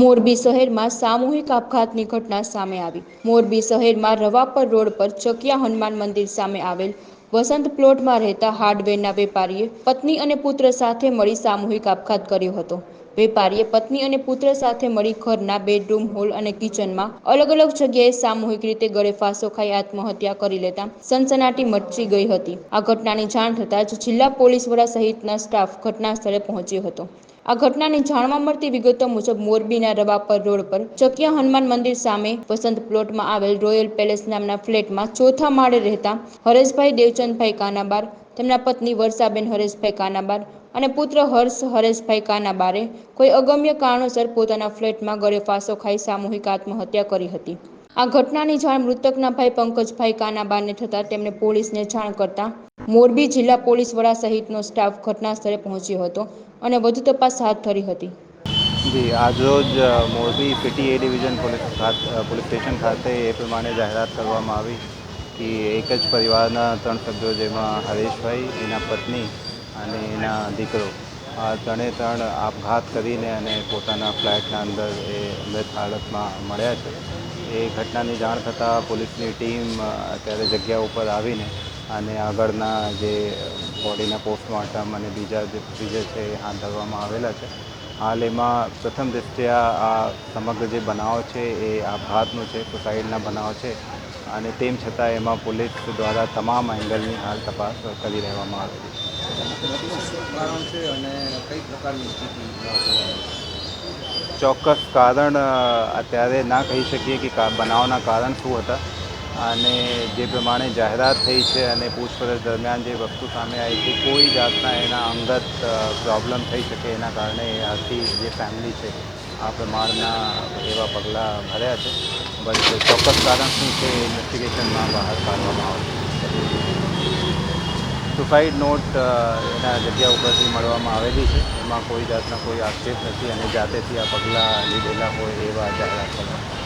મોરબી શહેરમાં સામૂહિક આપઘાતની ઘટના સામે આવી. મોરબી શહેરમાં રવાપર રોડ પર ચકિયા હનુમાન મંદિર સામે આવેલ વસંત પ્લોટમાં રહેતા હાર્ડવેરના વેપારીએ પત્ની અને પુત્ર સાથે મળી સામૂહિક આપઘાત કર્યો હતો. વેપારીએ પત્ની અને પુત્ર સાથે મળી ઘરના બેડરૂમ, હોલ અને કિચનમાં અલગ અલગ જગ્યાએ સામૂહિક રીતે ગળે ફાંસો ખાઈ આત્મહત્યા કરી લેતા સનસનાટી મચી ગઈ હતી. આ ઘટનાની જાણ થતાં જ જિલ્લા પોલીસ વડા સહિતના સ્ટાફ ઘટના સ્થળે પહોંચ્યો હતો. આ ઘટનાની જાણવા મળતી વિગતો મુજબ મોરબીના રવાપર રોડ પર ચકિયા હનુમાન મંદિર સામે વસંત પ્લોટમાં આવેલ રોયલ પેલેસ નામના ફ્લેટમાં ચોથા માળે રહેતા હરેશભાઈ દેવચંદભાઈ કાનાબાર, તેમના પત્ની વર્ષાબેન હરેશભાઈ કાનાબાર અને પુત્ર હર્ષ હરેશભાઈ કાનાબારે કોઈ અગમ્ય કારણોસર પોતાના ફ્લેટમાં ગળે ફાંસો ખાઈ સામૂહિક આત્મહત્યા કરી હતી. આ ઘટનાની જાણ મૃતકના ભાઈ પંકજભાઈ કાનાબારને થતાં તેમણે પોલીસને જાણ કરતા મોરબી જિલ્લા પોલીસ વડા સહિતનો સ્ટાફ ઘટના સ્થળે પહોંચ્યો હતો અને વધુ તપાસ હાથ ધરી હતી. જી આજરોજ Morbi city A division police police station ખાતે એ પ્રમાણે જાહેરાત કરવામાં આવી કે એક જ પરિવારના ત્રણ સભ્યો જેમાં હરેશભાઈ, એના પત્ની અને એના દીકરો. આ ત્રણે ત્રણ આપઘાત કરીને અને પોતાના ફ્લેટના અંદર એ મૃત હાલતમાં મળ્યા છે. એ ઘટનાની જાણ થતાં પોલીસની ટીમ અત્યારે જગ્યા ઉપર આવીને અને આગળના જે બોડીના પોસ્ટમોર્ટમ અને બીજા જે પ્રોસિજર છે એ હાથ ધરવામાં આવેલા છે. હાલ એમાં પ્રથમ દ્રષ્ટિએ આ સમગ્ર જે બનાવ છે એ આપઘાતનો છે સુસાઇડના બનાવ છે અને તેમ છતાં એમાં પોલીસ દ્વારા તમામ એંગલની હાલ તપાસ કરી રહેવામાં આવેલી છે. ચોક્કસ કારણ અત્યારે ના કહી શકીએ કે, બનાવના કારણ શું હતા. અને જે પ્રમાણે જાહેરાત થઈ છે અને પૂછપરછ દરમિયાન જે વસ્તુ સામે આવી છે, કોઈ જાતના એના અંગત પ્રોબ્લેમ થઈ શકે એના કારણે આખી જે ફેમિલી છે, આ પ્રમાણના એવા પગલાં ભર્યા છે. બટ ચોક્કસ કારણ શું છે ઇન્વેસ્ટિગેશનમાં બહાર કાઢવામાં આવશે. સુસાઇડ નોટ એના જગ્યા ઉપરથી મળવામાં આવેલી છે. એમાં કોઈ જાતના કોઈ આક્ષેપ નથી અને જાતેથી આ પગલાં લીધેલા હોય એવા જાહેરાત કરવામાં